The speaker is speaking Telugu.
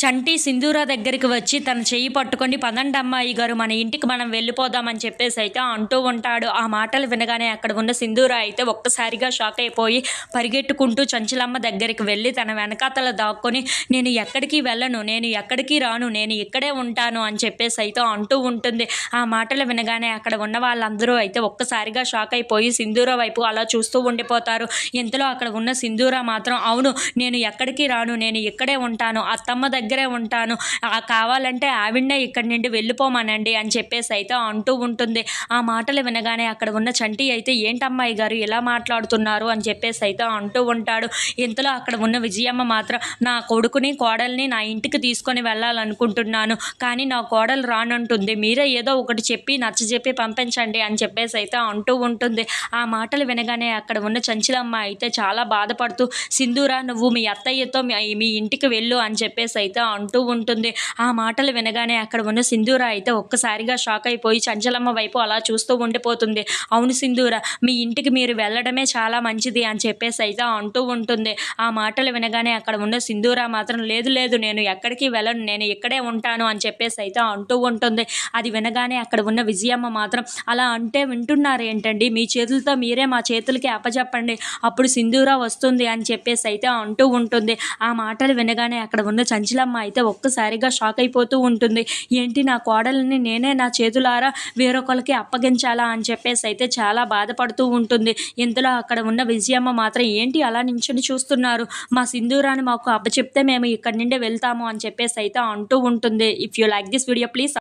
చంటి సింధూరా దగ్గరికి వచ్చి తన చెయ్యి పట్టుకొని పదండి అమ్మాయి గారు మన ఇంటికి మనం వెళ్ళిపోదామని చెప్పేసి అయితే అంటూ ఉంటాడు. ఆ మాటలు వినగానే అక్కడ ఉన్న సింధూరా అయితే ఒక్కసారిగా షాక్ అయిపోయి పరిగెట్టుకుంటూ చంచలమ్మ దగ్గరికి వెళ్ళి తన వెనకాతల దాక్కొని నేను ఎక్కడికి వెళ్ళను నేను ఎక్కడికి రాను నేను ఇక్కడే ఉంటాను అని చెప్పేసి అయితే అంటూ ఉంటుంది. ఆ మాటలు వినగానే అక్కడ ఉన్న వాళ్ళందరూ అయితే ఒక్కసారిగా షాక్ అయిపోయి సింధూరా వైపు అలా చూస్తూ ఉండిపోతారు. ఇంతలో అక్కడ ఉన్న సింధూరా మాత్రం అవును నేను ఎక్కడికి రాను నేను ఇక్కడే ఉంటాను. అత్తమ్మ దగ్గర దగ్గరే ఉంటాను. కావాలంటే ఆవిడనే ఇక్కడి నుండి వెళ్ళిపోమానండి అని చెప్పేసి అయితే అంటూ ఉంటుంది. ఆ మాటలు వినగానే అక్కడ ఉన్న చంటి అయితే ఏంటమ్మాయి గారు ఇలా మాట్లాడుతున్నారు? అని చెప్పేసి అయితే అంటూ ఉంటాడు. ఇంతలో అక్కడ ఉన్న విజయమ్మ మాత్రం నా కొడుకుని కోడల్ని నా ఇంటికి తీసుకొని వెళ్ళాలనుకుంటున్నాను కానీ నా కోడలు రానంటుంది. మీరే ఏదో ఒకటి చెప్పి నచ్చజెప్పి పంపించండి అని చెప్పేసి అయితే అంటూ ఉంటుంది. ఆ మాటలు వినగానే అక్కడ ఉన్న చంచలమ్మ అయితే చాలా బాధపడుతూ సింధూరా నువ్వు మీ అత్తయ్యతో మీ ఇంటికి వెళ్ళు అని చెప్పేసి అయితే అంటూ ఉంటుంది. ఆ మాటలు వినగానే అక్కడ ఉన్న సింధూర అయితే ఒక్కసారిగా షాక్ అయిపోయి చంచలమ్మ వైపు అలా చూస్తూ ఉండిపోతుంది. అవును సింధూర మీ ఇంటికి మీరు వెళ్ళడమే చాలా మంచిది అని చెప్పేసి అయితే అంటూ ఉంటుంది. ఆ మాటలు వినగానే అక్కడ ఉన్న సింధూర మాత్రం లేదు లేదు నేను ఎక్కడికి వెళ్ళను నేను ఇక్కడే ఉంటాను అని చెప్పేసి అయితే అంటూ ఉంటుంది. అది వినగానే అక్కడ ఉన్న విజయమ్మ మాత్రం అలా అంటే వింటున్నారు ఏంటండి? మీ చేతులతో మీరే మా చేతులకి అప్పచెప్పండి అప్పుడు సింధూర వస్తుంది అని చెప్పేసి అయితే అంటూ ఉంటుంది. ఆ మాటలు వినగానే అక్కడ ఉన్న చంచలమ్మ అయితే ఒక్కసారిగా షాక్ అయిపోతూ ఉంటుంది. ఏంటి నా కోడల్ని నేనే నా చేతులారా వేరొకరికి అప్పగించాలా అని చెప్పేసి అయితే చాలా బాధపడుతూ ఉంటుంది. ఇంతలో అక్కడ ఉన్న విజయమ్మ మాత్రం ఏంటి అలా నించుని చూస్తున్నారు? మా సింధూరాన్ని మాకు అప్పచెప్తే మేము ఇక్కడి నుండి వెళ్తాము అని చెప్పేసి అయితే అంటూ ఉంటుంది. If you like this video please